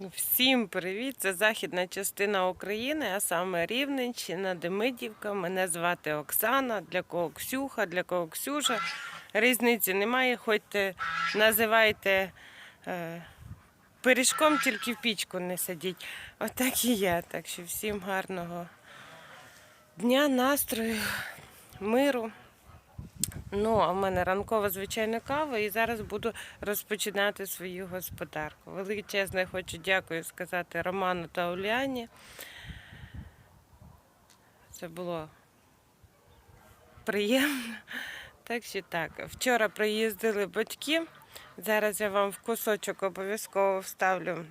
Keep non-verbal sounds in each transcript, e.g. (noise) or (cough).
Всім привіт! Це західна частина України, а саме Рівненщина, Демидівка. Мене звати Оксана, для кого Ксюха, для кого Ксюша. Різниці немає, ходьте, називайте е, пиріжком, тільки в пічку не сидіть. Отак і я. Так що всім гарного дня, настрою, миру. Ну, а в мене ранкова звичайна кава, і зараз буду розпочинати свою господарку. Величезне хочу дякую сказати Роману та Уляні. Це було приємно. Так що так. Вчора приїздили батьки. Зараз я вам в кусочок обов'язково вставлю,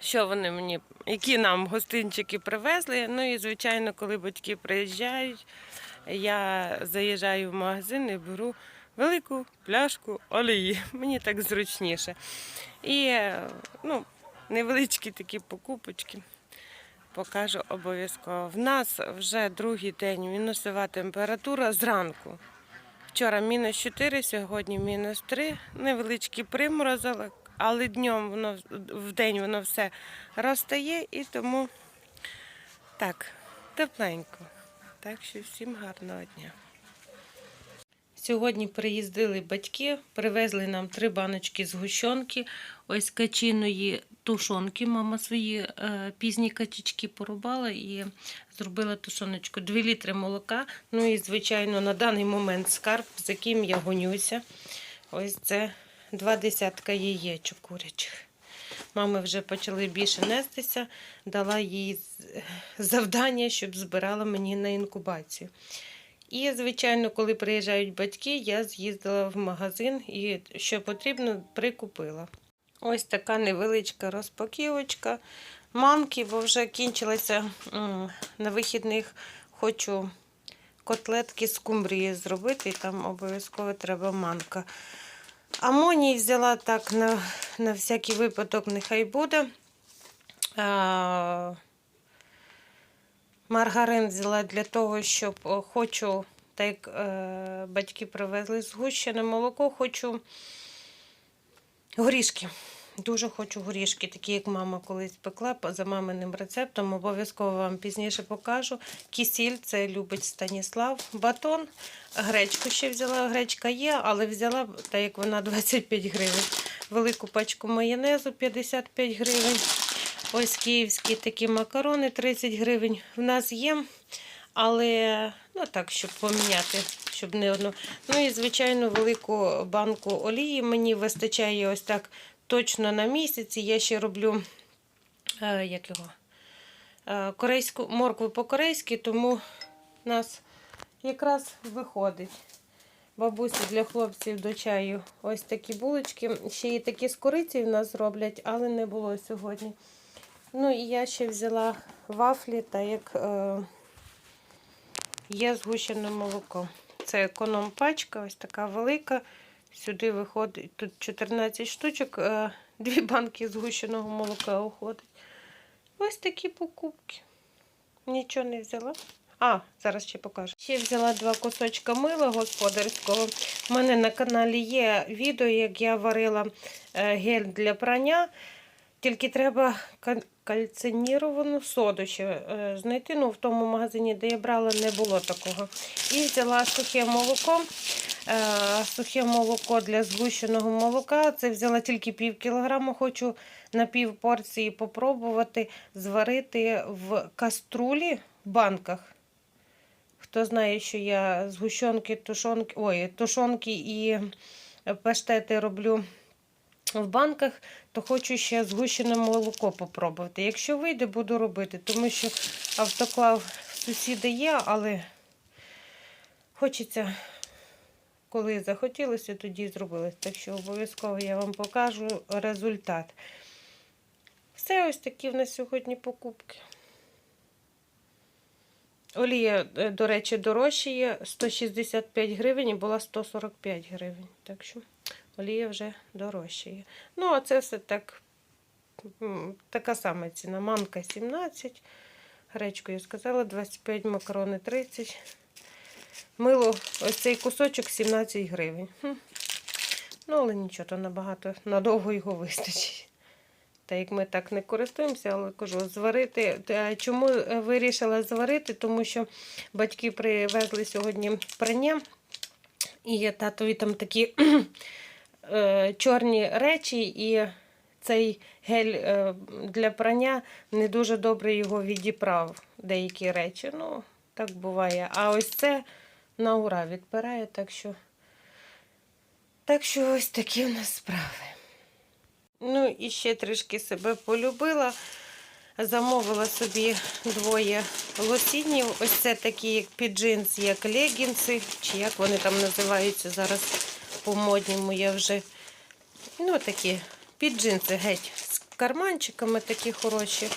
що вони мені, які нам гостинчики привезли. Ну і звичайно, коли батьки приїжджають, я заїжджаю в магазин і беру велику пляшку олії. (laughs) Мені так зручніше. І ну, невеличкі такі покупочки. Покажу обов'язково. В нас вже другий день мінусова температура зранку. Вчора мінус 4, сьогодні мінус 3. Невеличкі приморозили, але днем воно в день воно все розтає і тому так, тепленько. Так що всім гарного дня. Сьогодні приїздили батьки, привезли нам три баночки згущенки, ось качиної тушонки. Мама свої е, пізні качечки порубала і зробила тушоночку. Дві літри молока. Ну і, звичайно, на даний момент скарб, з яким я гонюся. Ось це два десятка яєчок курячих. Мами вже почали більше нестися, дала їй (laughs) завдання, щоб збирала мені на інкубацію. І, звичайно, коли приїжджають батьки, я з'їздила в магазин і що потрібно, прикупила. Ось така невеличка розпаківочка. Манки, бо вже кінчилася на вихідних. Хочу котлетки з кумбрії зробити, і там обов'язково треба манка. Амоній взяла так на, на всякий випадок, нехай буде. А, Маргарин взяла для того, щоб хочу, так як е, батьки привезли згущене молоко, хочу горішки. Дуже хочу горішки, такі, як мама колись пекла за маминим рецептом. Обов'язково вам пізніше покажу. Кисіль це любить Станіслав. Батон, гречку ще взяла. Гречка є, але взяла, так як вона (laughs) 25 гривень. Велику пачку майонезу 55 гривень. Ось київські такі макарони 30 гривень. В нас є, але ну так, щоб поміняти, щоб не одно. Ну і, звичайно, велику банку олії мені вистачає ось так точно на місяць. Я ще роблю е, як його, е, корейську моркву по-корейськи, тому в нас якраз виходить. Бабусі для хлопців до чаю ось такі булочки. Ще і такі з кориці в нас роблять, але не було сьогодні. Ну і я ще взяла вафлі, так як е, є згущене молоко. Це економ пачка, ось така велика. Сюди виходить тут 14 штучок, е, (laughs) дві банки згущеного молока уходить. Ось такі покупки. Нічого не взяла. А, зараз ще покажу. Ще взяла два кусочка мила господарського. У мене на каналі є відео, як я варила е, гель для прання. Тільки треба каль- кальциніровану соду ще е, знайти. Ну, в тому магазині, де я брала, не було такого. І взяла сухе молоко. Е, Сухе молоко для згущеного молока. Це взяла тільки пів кілограма. Хочу на пів порції попробувати зварити в каструлі в банках. Хто знає, що я згущенки, тушонки, ой, тушонки і паштети роблю в банках, то хочу ще згущене молоко попробувати. Якщо вийде, буду робити, тому що автоклав сусіда є, але хочеться, коли захотілося, тоді зробилось. Так що обов'язково я вам покажу результат. Все ось такі в нас сьогодні покупки. Олія, е, до речі, дорожчає 165 гривень і була 145 гривень. Так що олія вже дорожчає. Ну, а це все так, така сама ціна. Манка 17, гречку я сказала, 25, макарони 30. Мило, ось цей кусочок 17 гривень. Хм. Ну, але нічого, то набагато надовго його вистачить. так як ми так не користуємося, але кажу, зварити. Та Чому е, вирішила зварити? Тому що батьки привезли сьогодні прання, і татові там такі чорні речі, і цей гель е, для прання не дуже добре його відіправ, деякі речі. Ну, так буває. А ось це на ура відпирає, так що. Так що ось такі в нас справи. Ну і ще трішки себе полюбила. Замовила собі двоє лосінів. Ось це такі як під джинс, як легінси, чи як вони там називаються зараз по-модньому. Я вже ну такі під джинси геть з карманчиками такі хороші.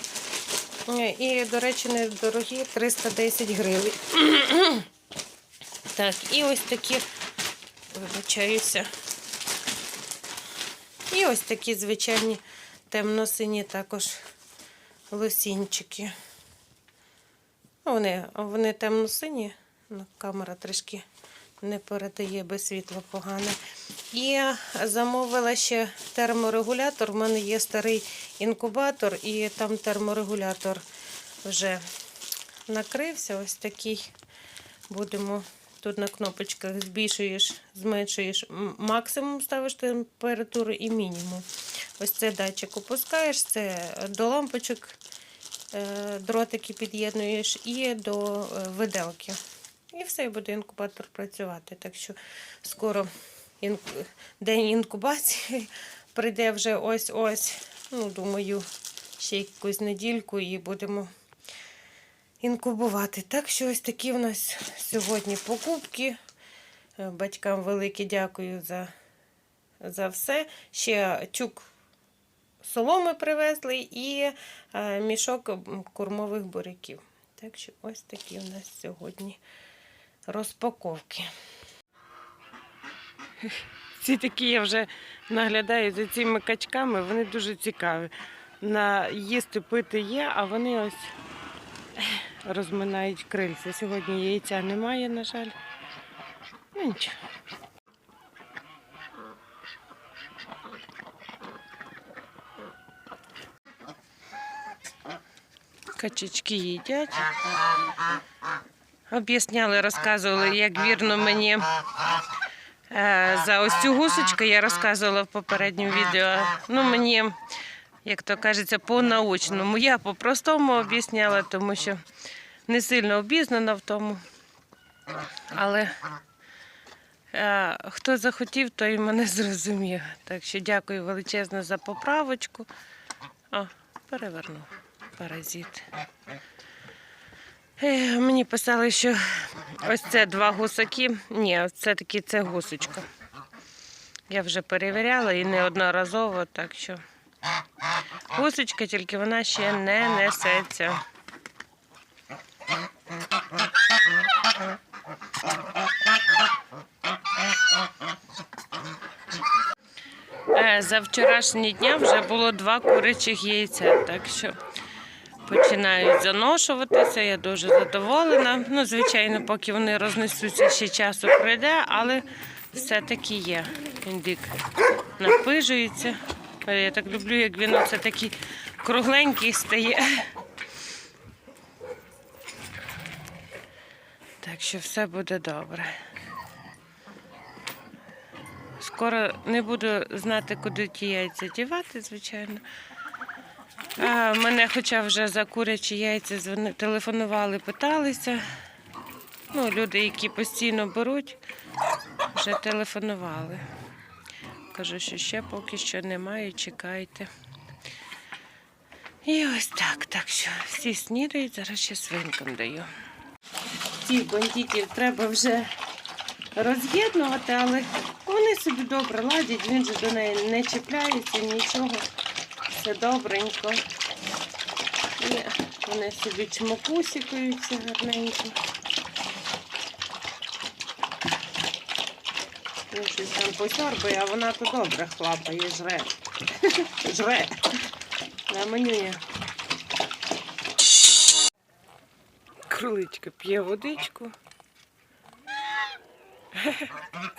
І, до речі, недорогі 310 гривень. Так, і ось такі, вибачаюся. І ось такі звичайні темно-сині також лосінчики. Вони, вони темно-сині, ну, камера трішки не передає без світла погане. І замовила ще терморегулятор. У мене є старий інкубатор, і там терморегулятор вже накрився. Ось такий. Будемо тут на кнопочках збільшуєш, зменшуєш максимум, ставиш температуру і мінімум. Ось це датчик опускаєш, це до лампочок е, дротики під'єднуєш і до е, виделки. І все, і буде інкубатор працювати. Так що скоро ін- день інкубації (laughs) прийде вже ось-ось. Ну, думаю, ще якусь недільку і будемо інкубувати. Так що ось такі в нас сьогодні покупки. Е, Батькам велике дякую за, за все. Ще чук соломи привезли і е, мішок кормових буряків. Так що ось такі у нас сьогодні розпаковки. Ці такі я вже наглядаю за цими качками, вони дуже цікаві. На їсти пити є, а вони ось розминають крильця. Сьогодні яйця немає, на жаль. Ну нічого. Качечки їдять. Об'ясняли, розказували, як вірно мені е, за ось цю гусочку. Я розказувала в попередньому відео. Ну, мені, як то кажеться, по-научному. Я по-простому об'ясняла, тому що не сильно обізнана в тому. Але е, хто захотів, той мене (laughs) зрозумів. Так що дякую величезно за поправочку. О, перевернув паразит. Мені писали, що ось це два гусаки. Ні, це таки це гусочка. Я вже перевіряла і неодноразово, так що гусочка, тільки вона ще не несеться. Е, За вчорашні дня вже було два курячих яйця, так що починають заношуватися. Я дуже задоволена. Ну, звичайно, поки вони рознесуться, ще часу пройде, але все-таки є. Індик напижується. Е, Я так люблю, як він оце такий кругленький стає. Так що все буде добре. Скоро не буду знати, куди ті яйця дівати, звичайно. Мене хоча вже за курячі яйця телефонували, питалися. Ну, люди, які постійно беруть, вже телефонували. Кажу, що ще поки що немає, чекайте. І ось так, так що всі снідають, зараз ще свинкам даю. Цих бандитів треба вже роз'єднувати, але вони собі добре ладять, він же до неї не чіпляється, нічого. Все добренько. І вони собі чмокусікаються гарненько. Щось там посьорбає, а вона то добре хлапає, жре. (laughs) жре. На меню. Кроличка п'є водичку. (laughs)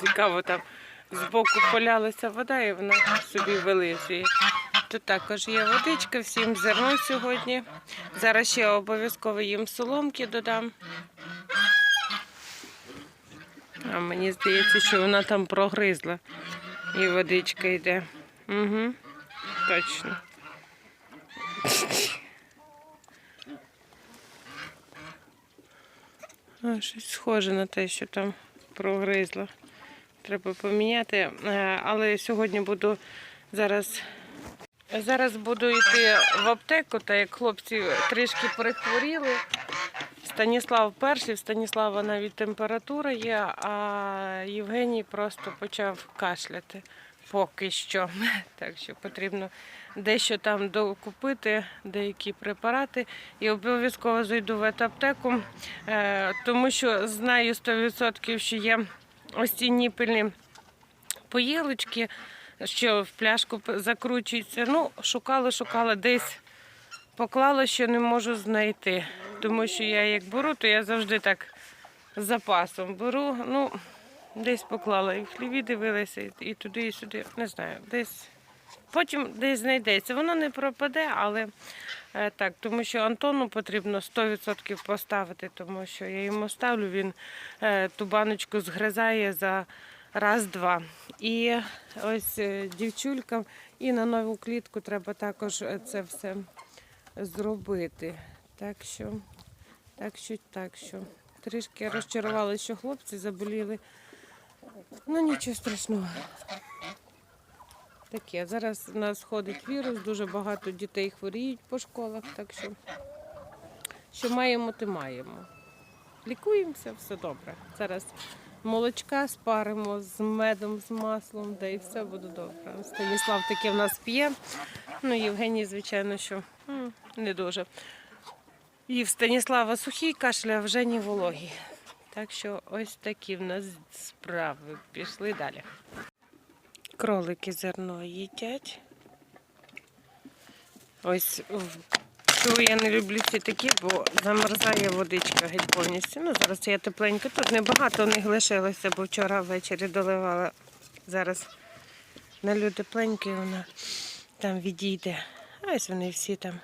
Цікаво, там збоку полялася вода і вона собі вилизує. Тут також є водичка, всім зерно сьогодні. Зараз ще обов'язково їм соломки додам. А мені здається, що вона там прогризла. І водичка йде. Угу. Точно. А, щось схоже на те, що там прогризла. Треба поміняти. Е, Але сьогодні буду зараз. Зараз буду йти в аптеку, та як хлопці трішки перехворіли. Станіслав перший, в Станіслава навіть температура є, а Євгеній просто почав кашляти поки що. (laughs) Так що потрібно дещо там докупити, деякі препарати. І обов'язково зайду в аптеку, е, тому що знаю 100%, що є ось ці ніпельні поїлочки, що в пляшку закручується. Ну, шукала, шукала десь поклала, що не можу знайти. Тому що я як беру, то я завжди так з запасом беру. Ну, десь поклала. І в хліві дивилася, і- туди, і сюди. Не знаю, десь. Потім десь знайдеться. Воно не пропаде, але е, так, тому що Антону потрібно 100% поставити, тому що я йому ставлю, він е, ту баночку згризає за раз-два. І ось е, дівчулькам і на нову клітку треба також е, це все зробити. Так що, так що, так що. Трішки розчарувалася, що хлопці заболіли. Ну нічого страшного. Таке. Зараз у нас ходить вірус, дуже багато дітей хворіють по школах, так що, що маємо, то маємо. Лікуємося, все добре. Зараз молочка спаримо з медом, з маслом, да і все буде добре. Станіслав таке в нас п'є. Ну, Євгеній, звичайно, що не дуже. І в Станіслава сухий кашель, а вже не вологий. Так що ось такі в нас справи. Пішли далі. Кролики зерно їдять. Ось в- чого я не люблю ці такі, бо замерзає водичка геть повністю. Ну, зараз я тепленько. Тут небагато них лишилося, бо вчора ввечері доливала. Зараз налю тепленько і вона там відійде. А ось вони всі там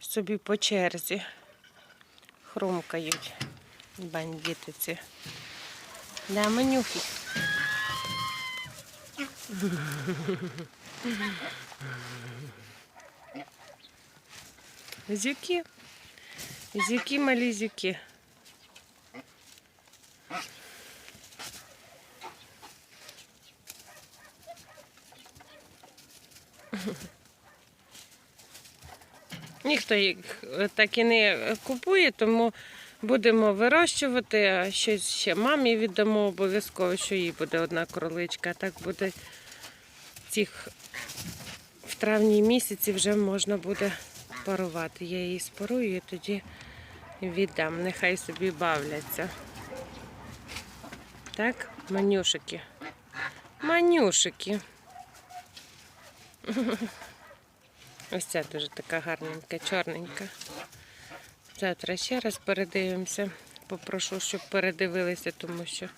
собі по черзі хрумкають. Бандити ці. Да, манюхи. Зюки. Зюки, малі зюки. Ніхто їх е, так і не купує, тому будемо вирощувати, а щось ще мамі віддамо обов'язково, що їй буде одна кроличка. Так буде цих в травні місяці вже можна буде парувати. Я її спарую і тоді віддам. Нехай собі бавляться. Так, манюшики. Манюшики. (laughs) Ось ця дуже така гарненька, чорненька. Завтра ще раз передивимося. Попрошу, щоб передивилися, тому що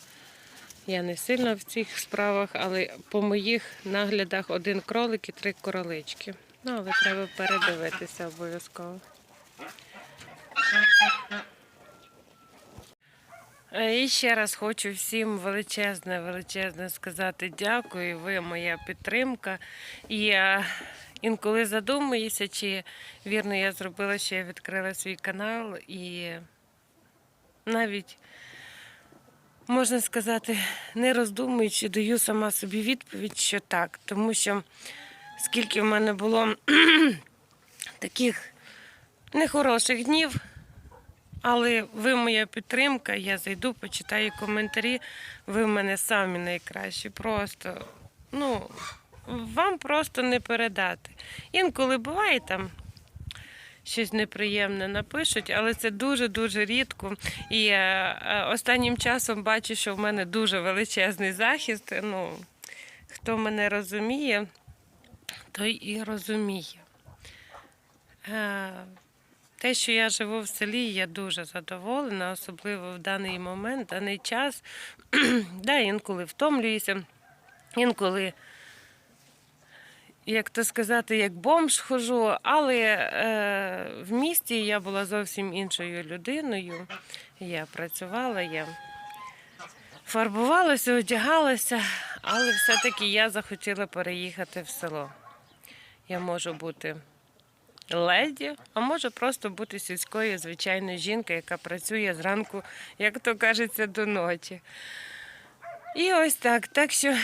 я не сильно в цих справах, але по моїх наглядах один кролик і три королички. Ну, але треба передивитися обов'язково. Е, І ще раз хочу всім величезне, величезне сказати дякую. Ви моя підтримка. І я інколи задумуюся, чи вірно я зробила, що я відкрила свій канал і навіть. Можна сказати, не роздумуючи, даю сама собі відповідь, що так. Тому що скільки в мене було (clears throat) таких нехороших днів, але ви моя підтримка, я зайду, почитаю коментарі. Ви в мене самі найкращі. Просто, ну, вам просто не передати. Інколи буває там. Щось неприємне напишуть, але це дуже-дуже рідко. І е, е, останнім часом бачу, що в мене дуже величезний захист. Ну, хто мене розуміє, той і розуміє. Е, те, що я живу в селі, я дуже задоволена, особливо в даний момент, даний час. (clears throat) да, інколи втомлююся, інколи як то сказати, як бомж хожу, але е, в місті я була зовсім іншою людиною. Я працювала, я фарбувалася, одягалася, але все-таки я захотіла переїхати в село. Я можу бути леді, а можу просто бути сільською звичайною жінкою, яка працює зранку, як то кажеться, до ночі. І ось так. Так що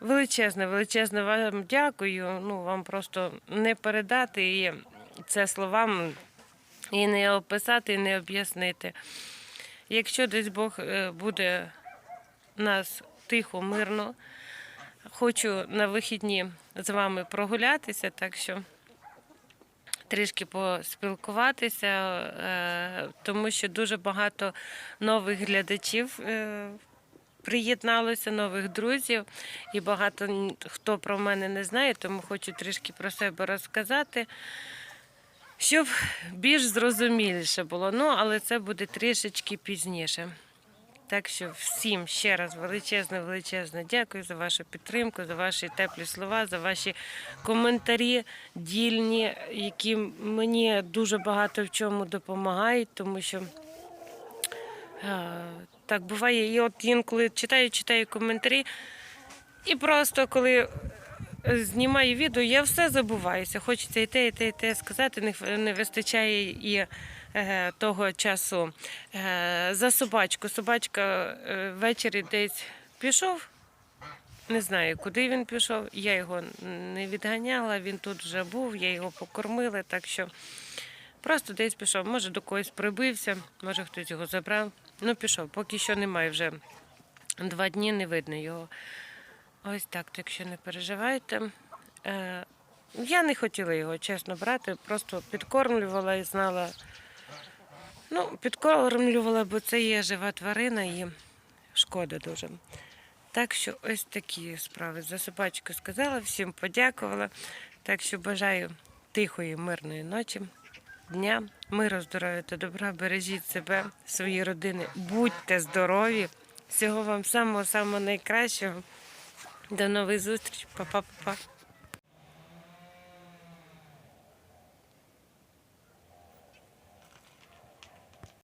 величезне, величезне вам дякую. Ну, вам просто не передати і це словам і не описати, і не об'яснити. Якщо десь Бог е, буде нас тихо, мирно, хочу на вихідні з вами прогулятися, так що трішки поспілкуватися, е, тому що дуже багато нових глядачів е, приєдналося, нових друзів, і багато хто про мене не знає, тому хочу трішки про себе розказати. Щоб більш зрозуміліше було, ну але це буде трішечки пізніше. Так що всім ще раз величезне, величезне дякую за вашу підтримку, за ваші теплі слова, за ваші коментарі дільні, які мені дуже багато в чому допомагають, тому що е, так буває. І от інколи читаю, читаю коментарі, і просто коли знімаю відео, я все забуваюся. Хочеться і те, і те, і те сказати, не, вистачає і е, того часу. Е, за собачку. Собачка е, ввечері десь пішов. Не знаю, куди він пішов. Я його не відганяла, він тут вже був, я його покормила, так що просто десь пішов. Може до когось прибився, може хтось його забрав. Ну, пішов. Поки що немає вже два дні, не видно його. Ось так, так що не переживайте. Е, я не хотіла його чесно брати, просто підкормлювала і знала. Ну, підкормлювала, бо це є жива тварина і шкода дуже. Так що ось такі справи. За собачку сказала, всім подякувала. Так що бажаю тихої, мирної ночі, дня, миру, здоров'я та добра. Бережіть себе, свої родини, будьте здорові. Всього вам самого самого найкращого. До нових зустріч. Па-па-па-па.